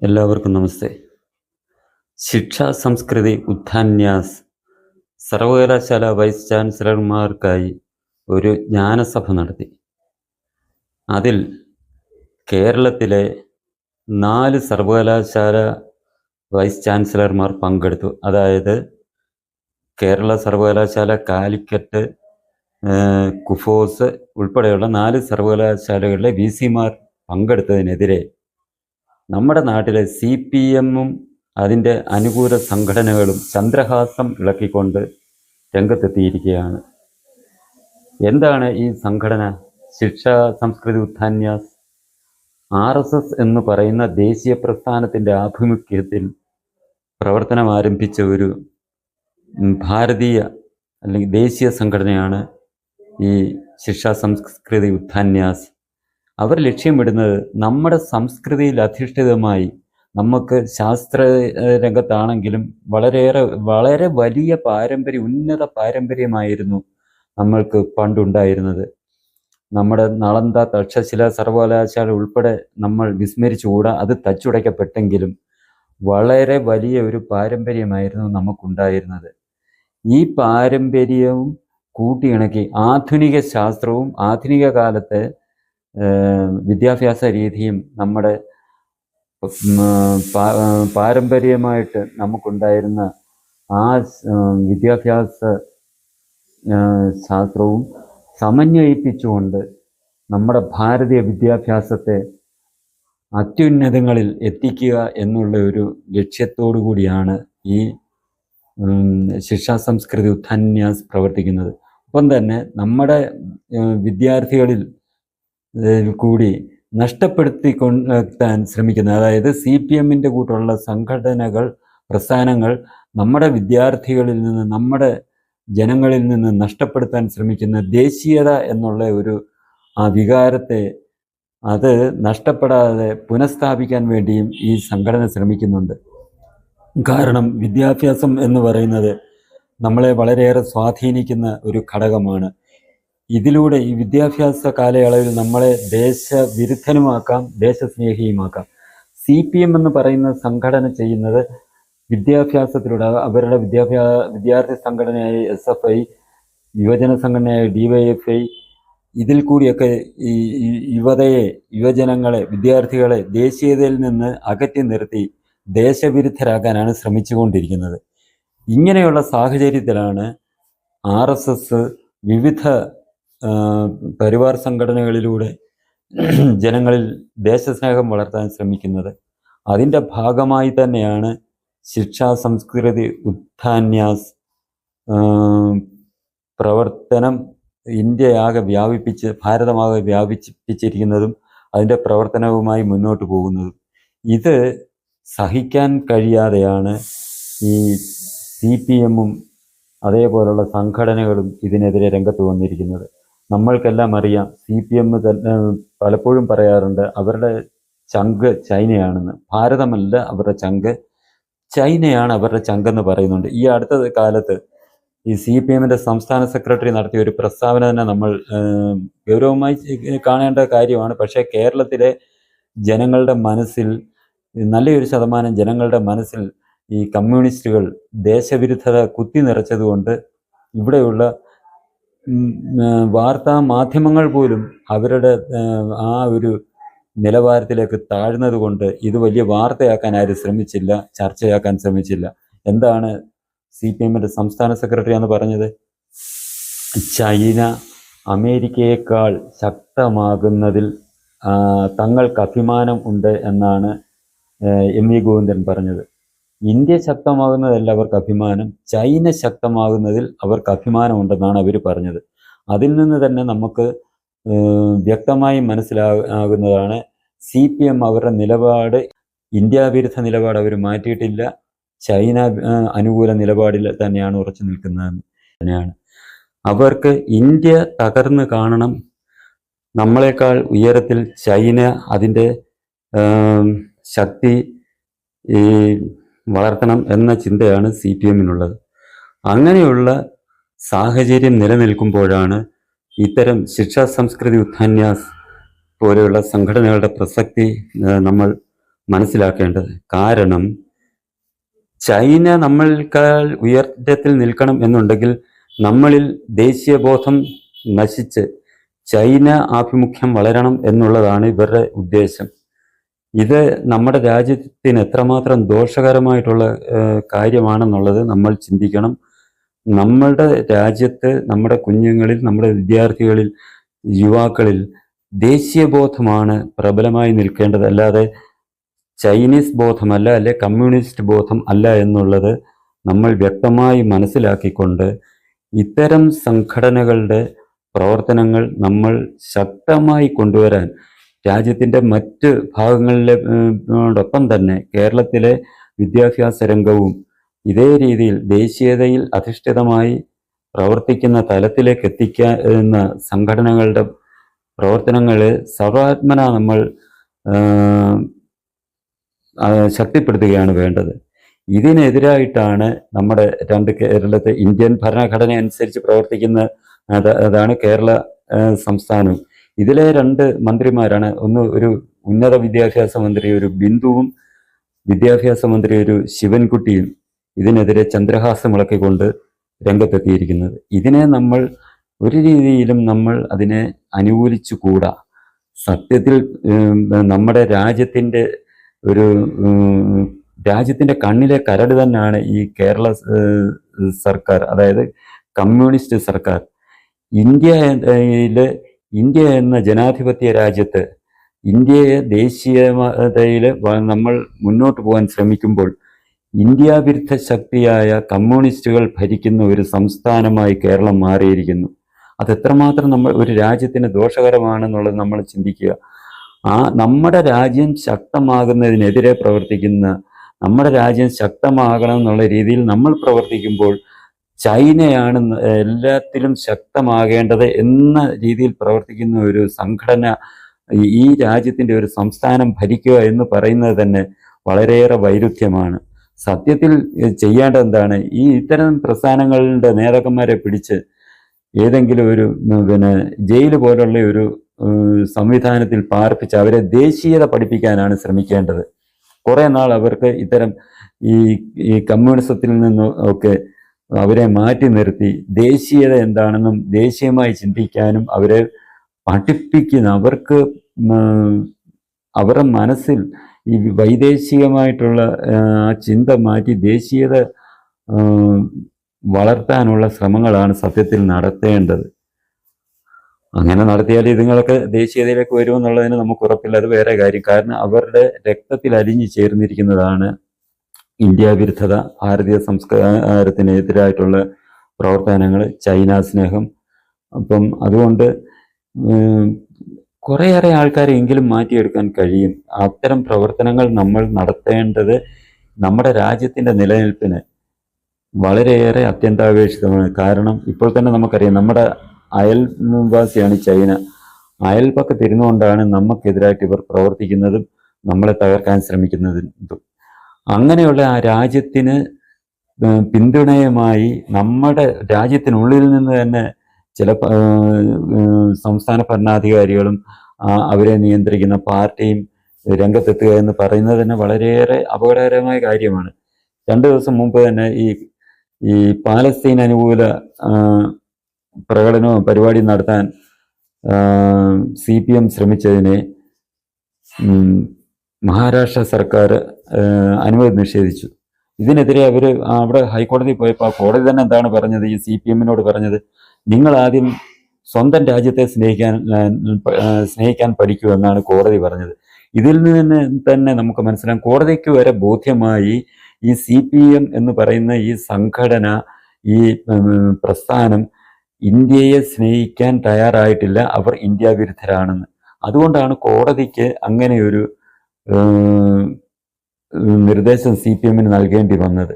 എല്ലാവർക്കും നമസ്തേ. ശിക്ഷാ സംസ്കൃതി ഉത്ഥാന്യാസ്. സർവകലാശാല വൈസ് ചാൻസലർമാർക്കായി ഒരു ജ്ഞാനസഭ നടത്തി. അതിൽ കേരളത്തിലെ നാല് സർവകലാശാല വൈസ് ചാൻസലർമാർ പങ്കെടുത്തു. അതായത് കേരള സർവകലാശാല കാലിക്കറ്റ് കുഫോസ് ഉൾപ്പെടെയുള്ള നാല് സർവകലാശാലകളിലെ വി സിമാർ പങ്കെടുത്തതിനെതിരെ നമ്മുടെ നാട്ടിലെ സി പി എമ്മും അതിന്റെ അനുകൂല സംഘടനകളും ചന്ദ്രഹാസം ഇളക്കിക്കൊണ്ട് രംഗത്തെത്തിയിരിക്കുകയാണ്. എന്താണ് ഈ സംഘടന? Shiksha Sanskriti Utthan Nyas R S S എന്ന് പറയുന്ന ദേശീയ പ്രസ്ഥാനത്തിന്റെ ആഭിമുഖ്യത്തിൽ പ്രവർത്തനം ആരംഭിച്ച ഒരു ഭാരതീയ അല്ലെങ്കിൽ ദേശീയ സംഘടനയാണ് ഈ ശിക്ഷാ സംസ്കൃതി ഉത്ഥാന്യാസ്. അവർ ലക്ഷ്യമിടുന്നത് നമ്മുടെ സംസ്കൃതിയിൽ അധിഷ്ഠിതമായി നമുക്ക് ശാസ്ത്ര രംഗത്താണെങ്കിലും വളരെയേറെ വളരെ വലിയ പാരമ്പര്യം ഉന്നത പാരമ്പര്യമായിരുന്നു നമ്മൾക്ക് പണ്ടുണ്ടായിരുന്നത്. നമ്മുടെ നളന്ത തക്ഷശില സർവകലാശാല ഉൾപ്പെടെ നമ്മൾ വിസ്മരിച്ചുകൂടാ അത് തച്ചുടയ്ക്കപ്പെട്ടെങ്കിലും വളരെ വലിയ ഒരു പാരമ്പര്യമായിരുന്നു നമുക്കുണ്ടായിരുന്നത്. ഈ പാരമ്പര്യവും കൂട്ടിയിണക്കി ആധുനിക ശാസ്ത്രവും ആധുനിക കാലത്തെ വിദ്യാഭ്യാസ രീതിയും നമ്മുടെ പാരമ്പര്യമായിട്ട് നമുക്കുണ്ടായിരുന്ന ആ വിദ്യാഭ്യാസ ശാസ്ത്രവും സമന്വയിപ്പിച്ചുകൊണ്ട് നമ്മുടെ ഭാരതീയ വിദ്യാഭ്യാസത്തെ അത്യുന്നതങ്ങളിൽ എത്തിക്കുക എന്നുള്ള ഒരു ലക്ഷ്യത്തോടു കൂടിയാണ് ഈ ശിക്ഷാ സംസ്കൃതി ഉത്ഥാന്യാസ് പ്രവർത്തിക്കുന്നത്. ഒപ്പം തന്നെ നമ്മുടെ വിദ്യാർത്ഥികളിൽ ഏഹ്, നഷ്ടപ്പെടുത്തി കൊണ്ടാൻ ശ്രമിക്കുന്ന. അതായത് സി പി എമ്മിന്റെ കൂട്ടുള്ള സംഘടനകൾ പ്രസ്ഥാനങ്ങൾ നമ്മുടെ വിദ്യാർത്ഥികളിൽ നിന്ന് നമ്മുടെ ജനങ്ങളിൽ നിന്ന് നഷ്ടപ്പെടുത്താൻ ശ്രമിക്കുന്ന ദേശീയത എന്നുള്ള ഒരു ആ വികാരത്തെ അത് നഷ്ടപ്പെടാതെ പുനഃസ്ഥാപിക്കാൻ വേണ്ടിയും ഈ സംഘടന ശ്രമിക്കുന്നുണ്ട്. കാരണം വിദ്യാഭ്യാസം എന്ന് പറയുന്നത് നമ്മളെ വളരെയേറെ സ്വാധീനിക്കുന്ന ഒരു ഘടകമാണ്. ഇതിലൂടെ ഈ വിദ്യാഭ്യാസ കാലയളവിൽ നമ്മളെ ദേശവിരുദ്ധനുമാക്കാം ദേശസ്നേഹിയുമാക്കാം. സി പി എം എന്ന് പറയുന്ന സംഘടന ചെയ്യുന്നത് വിദ്യാഭ്യാസത്തിലൂടെ അവരുടെ വിദ്യാഭ്യാസ വിദ്യാർത്ഥി സംഘടനയായ എസ് എഫ് ഐ യുവജന സംഘടനയായ ഡി വൈ എഫ് ഐ ഇതിൽ കൂടിയൊക്കെ ഈ യുവതയെ യുവജനങ്ങളെ വിദ്യാർത്ഥികളെ ദേശീയതയിൽ നിന്ന് അകറ്റി നിർത്തി ദേശവിരുദ്ധരാക്കാനാണ് ശ്രമിച്ചുകൊണ്ടിരിക്കുന്നത്. ഇങ്ങനെയുള്ള സാഹചര്യത്തിലാണ് ആർ എസ് എസ് വിവിധ പരിവാർ സംഘടനകളിലൂടെ ജനങ്ങളിൽ ദേശസ്നേഹം വളർത്താൻ ശ്രമിക്കുന്നത് അതിന്റെ ഭാഗമായി തന്നെയാണ് ശിക്ഷാ സംസ്കൃതി ഉത്ഥാന്യാസ് പ്രവർത്തനം ഇന്ത്യയാകെ വ്യാപിപ്പിച്ച് ഭാരതമാകെ വ്യാപിപ്പിച്ചിരിക്കുന്നതും അതിന്റെ പ്രവർത്തനവുമായി മുന്നോട്ട് പോകുന്നതും. ഇത് സഹിക്കാൻ കഴിയാതെയാണ് ഈ സി പി എമ്മും അതേപോലുള്ള സംഘടനകളും ഇതിനെതിരെ രംഗത്ത് വന്നിരിക്കുന്നത്. നമ്മൾക്കെല്ലാം അറിയാം സി പി എം തന്നെ പലപ്പോഴും പറയാറുണ്ട് അവരുടെ ചങ്ക് ചൈനയാണെന്ന്. ഭാരതമല്ല അവരുടെ ചങ്ക് ചൈനയാണ് അവരുടെ ചങ്കെന്ന് പറയുന്നുണ്ട്. ഈ അടുത്ത കാലത്ത് ഈ സി പി എമ്മിന്റെ സംസ്ഥാന സെക്രട്ടറി നടത്തിയ ഒരു പ്രസ്താവന തന്നെ നമ്മൾ ഗൗരവമായി കാണേണ്ട കാര്യമാണ്. പക്ഷേ കേരളത്തിലെ ജനങ്ങളുടെ മനസ്സിൽ നല്ലൊരു ശതമാനം ജനങ്ങളുടെ മനസ്സിൽ ഈ കമ്മ്യൂണിസ്റ്റുകൾ ദേശവിരുദ്ധത കുത്തി നിറച്ചതുകൊണ്ട് ഇവിടെയുള്ള വാർത്താ മാധ്യമങ്ങൾ പോലും അവരുടെ ആ ഒരു നിലവാരത്തിലേക്ക് താഴ്ന്നത് കൊണ്ട് ഇത് വലിയ വാർത്തയാക്കാൻ ആരും ശ്രമിച്ചില്ല ചർച്ചയാക്കാൻ ശ്രമിച്ചില്ല. എന്താണ് സി പി എമ്മിന്റെ സംസ്ഥാന സെക്രട്ടറി എന്ന് പറഞ്ഞത്? ചൈന അമേരിക്കയേക്കാൾ ശക്തമാകുന്നതിൽ തങ്ങൾക്ക് അഭിമാനം ഉണ്ട് എന്നാണ് എം വി ഗോവിന്ദൻ പറഞ്ഞത്. ഇന്ത്യ ശക്തമാകുന്നതല്ല അവർക്ക് അഭിമാനം. ചൈന ശക്തമാകുന്നതിൽ അവർക്ക് അഭിമാനമുണ്ടെന്നാണ് അവർ പറഞ്ഞത്. അതിൽ നിന്ന് തന്നെ നമുക്ക് വ്യക്തമായി മനസ്സിലാകുന്നതാണ് സി പി എം അവരുടെ നിലപാട്. ഇന്ത്യ വിരുദ്ധ നിലപാട് അവർ മാറ്റിയിട്ടില്ല. ചൈന അനുകൂല നിലപാടിൽ തന്നെയാണ് ഉറച്ചു നിൽക്കുന്നതെന്ന് തന്നെയാണ്. അവർക്ക് ഇന്ത്യ തകർന്ന് കാണണം. നമ്മളെക്കാൾ ഉയരത്തിൽ ചൈന അതിന്റെ ശക്തി ഈ വളർത്തണം എന്ന ചിന്തയാണ് സി പി എമ്മിനുള്ളത്. അങ്ങനെയുള്ള സാഹചര്യം നിലനിൽക്കുമ്പോഴാണ് ഇത്തരം ശിക്ഷാ സംസ്കൃതി ഉത്ഥാന്യാസ് പോലെയുള്ള സംഘടനകളുടെ പ്രസക്തി നമ്മൾ മനസ്സിലാക്കേണ്ടത്. കാരണം ചൈന നമ്മൾക്കാൾ ഉയർത്തത്തിൽ നിൽക്കണം എന്നുണ്ടെങ്കിൽ നമ്മളിൽ ദേശീയബോധം നശിച്ച് ചൈന ആഭിമുഖ്യം വളരണം എന്നുള്ളതാണ് ഇവരുടെ ഉദ്ദേശം. ഇത് നമ്മുടെ രാജ്യത്തിന് എത്രമാത്രം ദോഷകരമായിട്ടുള്ള കാര്യമാണെന്നുള്ളത് നമ്മൾ ചിന്തിക്കണം. നമ്മളുടെ രാജ്യത്ത് നമ്മുടെ കുഞ്ഞുങ്ങളിൽ നമ്മുടെ വിദ്യാർത്ഥികളിൽ യുവാക്കളിൽ ദേശീയബോധമാണ് പ്രബലമായി നിൽക്കേണ്ടത്. അല്ലാതെ ചൈനീസ് ബോധമല്ല അല്ലെ കമ്മ്യൂണിസ്റ്റ് ബോധം അല്ല എന്നുള്ളത് നമ്മൾ വ്യക്തമായി മനസ്സിലാക്കിക്കൊണ്ട് ഇത്തരം സംഘടനകളുടെ പ്രവർത്തനങ്ങൾ നമ്മൾ ശക്തമായി കൊണ്ടുവരാൻ രാജ്യത്തിന്റെ മറ്റ് ഭാഗങ്ങളിലോടൊപ്പം തന്നെ കേരളത്തിലെ വിദ്യാഭ്യാസ രംഗവും ഇതേ രീതിയിൽ ദേശീയതയിൽ അധിഷ്ഠിതമായി പ്രവർത്തിക്കുന്ന തലത്തിലേക്ക് എത്തിക്കുന്ന സംഘടനകളുടെ പ്രവർത്തനങ്ങളെ സർവാത്മന നമ്മൾ ശക്തിപ്പെടുത്തുകയാണ് വേണ്ടത്. ഇതിനെതിരായിട്ടാണ് നമ്മുടെ രണ്ട് കേരളത്തെ ഇന്ത്യൻ ഭരണഘടന അനുസരിച്ച് പ്രവർത്തിക്കുന്ന അതാണ് കേരള സംസ്ഥാനം. ഇതിലെ രണ്ട് മന്ത്രിമാരാണ്. ഒന്ന് ഒരു ഉന്നത വിദ്യാഭ്യാസ മന്ത്രി ഒരു ബിന്ദുവും വിദ്യാഭ്യാസ മന്ത്രി ഒരു ശിവൻകുട്ടിയും ഇതിനെതിരെ ചന്ദ്രഹാസം ഇളക്കിക്കൊണ്ട് രംഗത്തെത്തിയിരിക്കുന്നത്. ഇതിനെ നമ്മൾ ഒരു രീതിയിലും നമ്മൾ അതിനെ അനുകൂലിച്ചു കൂടാ സത്യത്തിൽ നമ്മുടെ രാജ്യത്തിന്റെ ഒരു രാജ്യത്തിന്റെ കണ്ണിലെ കരട് തന്നെയാണ് ഈ കേരള സർക്കാർ അതായത് കമ്മ്യൂണിസ്റ്റ് സർക്കാർ. ഇന്ത്യയിലെ ഇന്ത്യ എന്ന ജനാധിപത്യ രാജ്യത്ത് ഇന്ത്യയെ ദേശീയതയിൽ നമ്മൾ മുന്നോട്ട് പോകാൻ ശ്രമിക്കുമ്പോൾ ഇന്ത്യ വിരുദ്ധ ശക്തിയായ കമ്മ്യൂണിസ്റ്റുകൾ ഭരിക്കുന്ന ഒരു സംസ്ഥാനമായി കേരളം മാറിയിരിക്കുന്നു. അത് എത്രമാത്രം നമ്മൾ ഒരു രാജ്യത്തിന് ദോഷകരമാണെന്നുള്ളത് നമ്മൾ ചിന്തിക്കുക. ആ നമ്മുടെ രാജ്യം ശക്തമാകുന്നതിനെതിരെ പ്രവർത്തിക്കുന്ന നമ്മുടെ രാജ്യം ശക്തമാകണം എന്നുള്ള രീതിയിൽ നമ്മൾ പ്രവർത്തിക്കുമ്പോൾ ചൈനയാണ് എല്ലാത്തിലും ശക്തമാകേണ്ടത് എന്ന രീതിയിൽ പ്രവർത്തിക്കുന്ന ഒരു സംഘടന ഈ- രാജ്യത്തിന്റെ ഒരു സംസ്ഥാനം ഭരിക്കുക എന്ന് പറയുന്നത് തന്നെ വളരെയേറെ വൈരുദ്ധ്യമാണ്. സത്യത്തിൽ ചെയ്യേണ്ടത് എന്താണ് ഈ ഇത്തരം പ്രസ്ഥാനങ്ങളുടെ നേതാക്കന്മാരെ പിടിച്ച് ഏതെങ്കിലും ഒരു പിന്നെ ജയിൽ പോലുള്ള ഒരു സംവിധാനത്തിൽ പാർപ്പിച്ച് അവരെ ദേശീയത പഠിപ്പിക്കാനാണ് ശ്രമിക്കേണ്ടത്. കുറേ നാൾ അവർക്ക് ഇത്തരം ഈ ഈ കമ്മ്യൂണിസത്തിൽ നിന്നും ഒക്കെ അവരെ മാറ്റി നിർത്തി. ദേശീയത എന്താണെന്നും ദേശീയമായി ചിന്തിക്കാനും അവരെ പഠിപ്പിക്കുന്ന അവർക്ക് അവരുടെ മനസ്സിൽ ഈ വൈദേശികമായിട്ടുള്ള ചിന്ത മാറ്റി ദേശീയത വളർത്താനുള്ള ശ്രമങ്ങളാണ് സത്യത്തിൽ നടത്തേണ്ടത്. അങ്ങനെ നടത്തിയാൽ ഇതുങ്ങളൊക്കെ ദേശീയതയിലേക്ക് വരുമെന്നുള്ളതിന് നമുക്ക് ഉറപ്പില്ല. അത് വേറെ കാര്യം. കാരണം അവരുടെ രക്തത്തിൽ അലിഞ്ഞു ചേർന്നിരിക്കുന്നതാണ് ഇന്ത്യ വിരുദ്ധത ഭാരതീയ സംസ്കാരത്തിനെതിരായിട്ടുള്ള പ്രവർത്തനങ്ങൾ ചൈന സ്നേഹം. അപ്പം അതുകൊണ്ട് കുറേയേറെ ആൾക്കാരെ എങ്കിലും മാറ്റിയെടുക്കാൻ കഴിയും. അത്തരം പ്രവർത്തനങ്ങൾ നമ്മൾ നടത്തേണ്ടത് നമ്മുടെ രാജ്യത്തിന്റെ നിലനിൽപ്പിന് വളരെയേറെ അത്യന്താപേക്ഷിതമാണ്. കാരണം ഇപ്പോൾ തന്നെ നമുക്കറിയാം നമ്മുടെ അയൽവാസിയാണ് ചൈന. അയൽപക്കത്തിരുന്നുകൊണ്ടാണ് നമുക്കെതിരായിട്ട് ഇവർ പ്രവർത്തിക്കുന്നതും നമ്മളെ തകർക്കാൻ ശ്രമിക്കുന്നതും. അങ്ങനെയുള്ള ആ രാജ്യത്തിന് പിന്തുണയുമായി നമ്മുടെ രാജ്യത്തിനുള്ളിൽ നിന്ന് തന്നെ ചില സംസ്ഥാന ഭരണാധികാരികളും അവരെ നിയന്ത്രിക്കുന്ന പാർട്ടിയും രംഗത്തെത്തുക എന്ന് പറയുന്നത് തന്നെ വളരെയേറെ അപകടകരമായ കാര്യമാണ്. രണ്ടു ദിവസം മുമ്പ് തന്നെ ഈ ഈ പാലസ്തീൻ അനുകൂല പ്രകടനവും പരിപാടിയും നടത്താൻ സി പി എം ശ്രമിച്ചതിനെ മഹാരാഷ്ട്ര സർക്കാർ അനുമതി നിഷേധിച്ചു. ഇതിനെതിരെ അവർ അവിടെ ഹൈക്കോടതി പോയപ്പോൾ ആ കോടതി തന്നെ എന്താണ് പറഞ്ഞത്? ഈ സി പി എമ്മിനോട് പറഞ്ഞത് നിങ്ങൾ ആദ്യം സ്വന്തം രാജ്യത്തെ സ്നേഹിക്കാൻ സ്നേഹിക്കാൻ പഠിക്കൂ എന്നാണ് കോടതി പറഞ്ഞത്. ഇതിൽ നിന്ന് തന്നെ നമുക്ക് മനസ്സിലാക്കാം കോടതിക്ക് വരെ ബോധ്യമായി ഈ സി പി എം എന്ന് പറയുന്ന ഈ സംഘടന ഈ പ്രസ്ഥാനം ഇന്ത്യയെ സ്നേഹിക്കാൻ തയ്യാറായിട്ടില്ല അവർ ഇന്ത്യ വിരുദ്ധരാണെന്ന്. അതുകൊണ്ടാണ് കോടതിക്ക് അങ്ങനെയൊരു നിർദ്ദേശം സി പി എമ്മിന് നൽകേണ്ടി വന്നത്.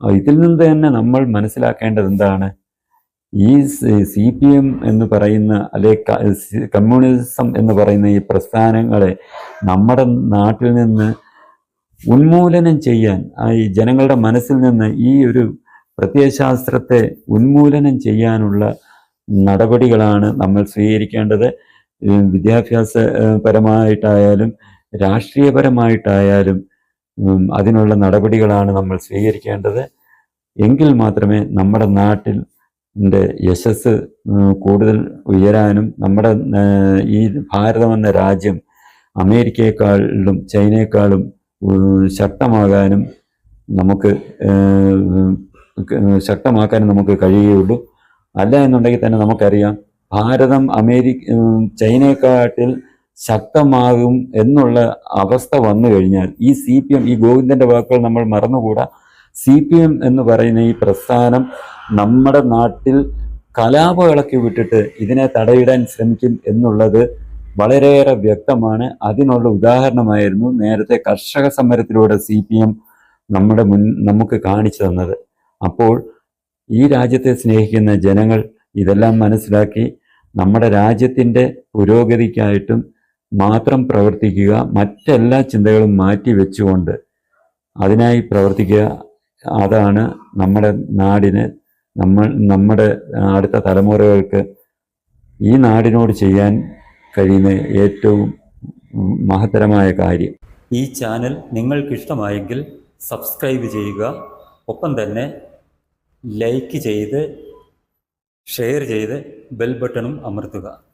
ഇതിൽ നിന്ന് തന്നെ നമ്മൾ മനസ്സിലാക്കേണ്ടത് എന്താണ്? ഈ സി പി എം എന്ന് പറയുന്ന അല്ലെ കമ്മ്യൂണിസം എന്ന് പറയുന്ന ഈ പ്രസ്ഥാനങ്ങളെ നമ്മുടെ നാട്ടിൽ നിന്ന് ഉന്മൂലനം ചെയ്യാൻ ഈ ജനങ്ങളുടെ മനസ്സിൽ നിന്ന് ഈ ഒരു പ്രത്യയശാസ്ത്രത്തെ ഉന്മൂലനം ചെയ്യാനുള്ള നടപടികളാണ് നമ്മൾ സ്വീകരിക്കേണ്ടത്. വിദ്യാഭ്യാസപരമായിട്ടായാലും വിദ്യാഭ്യാസ പരമായിട്ടായാലും രാഷ്ട്രീയപരമായിട്ടായാലും അതിനുള്ള നടപടികളാണ് നമ്മൾ സ്വീകരിക്കേണ്ടത്. എങ്കിൽ മാത്രമേ നമ്മുടെ നാട്ടിൽ യശസ് കൂടുതൽ ഉയരാനും നമ്മുടെ ഈ ഭാരതമെന്ന രാജ്യം അമേരിക്കയെക്കാളും ചൈനയെക്കാളും ശക്തമാകാനും നമുക്ക് ശക്തമാക്കാനും നമുക്ക് കഴിയുകയുള്ളൂ. അല്ല എന്നുണ്ടെങ്കിൽ തന്നെ നമുക്കറിയാം ഭാരതം അമേരിക്ക ചൈനയെക്കാട്ടിൽ ശക്തമാകും എന്നുള്ള അവസ്ഥ വന്നു കഴിഞ്ഞാൽ ഈ സി പി എം ഈ ഗോവിന്ദന്റെ വാക്കുകൾ നമ്മൾ മറന്നുകൂടാ. സി പി എം എന്ന് പറയുന്ന ഈ പ്രസ്ഥാനം നമ്മുടെ നാട്ടിൽ കലാപകളൊക്കെ വിട്ടിട്ട് ഇതിനെ തടയിടാൻ ശ്രമിക്കും എന്നുള്ളത് വളരെയേറെ വ്യക്തമാണ്. അതിനുള്ള ഉദാഹരണമായിരുന്നു നേരത്തെ കർഷക സമരത്തിലൂടെ സി പി എം നമ്മുടെ മുൻ നമുക്ക് കാണിച്ചു തന്നത്. അപ്പോൾ ഈ രാജ്യത്തെ സ്നേഹിക്കുന്ന ജനങ്ങൾ ഇതെല്ലാം മനസ്സിലാക്കി നമ്മുടെ രാജ്യത്തിന്റെ പുരോഗതിക്കായിട്ടും മാത്രം പ്രവർത്തിക്കുക മറ്റെല്ലാ ചിന്തകളും മാറ്റി വെച്ചുകൊണ്ട് അതിനായി പ്രവർത്തിക്കുക. അതാണ് നമ്മുടെ നാടിന് നമ്മൾ നമ്മുടെ അടുത്ത തലമുറകൾക്ക് ഈ നാടിനോട് ചെയ്യാൻ കഴിയുന്ന ഏറ്റവും മഹത്തരമായ കാര്യം. ഈ ചാനൽ നിങ്ങൾക്കിഷ്ടമായെങ്കിൽ സബ്സ്ക്രൈബ് ചെയ്യുക. ഒപ്പം തന്നെ ലൈക്ക് ചെയ്ത് ഷെയർ ചെയ്ത് ബെൽ ബട്ടണും അമർത്തുക.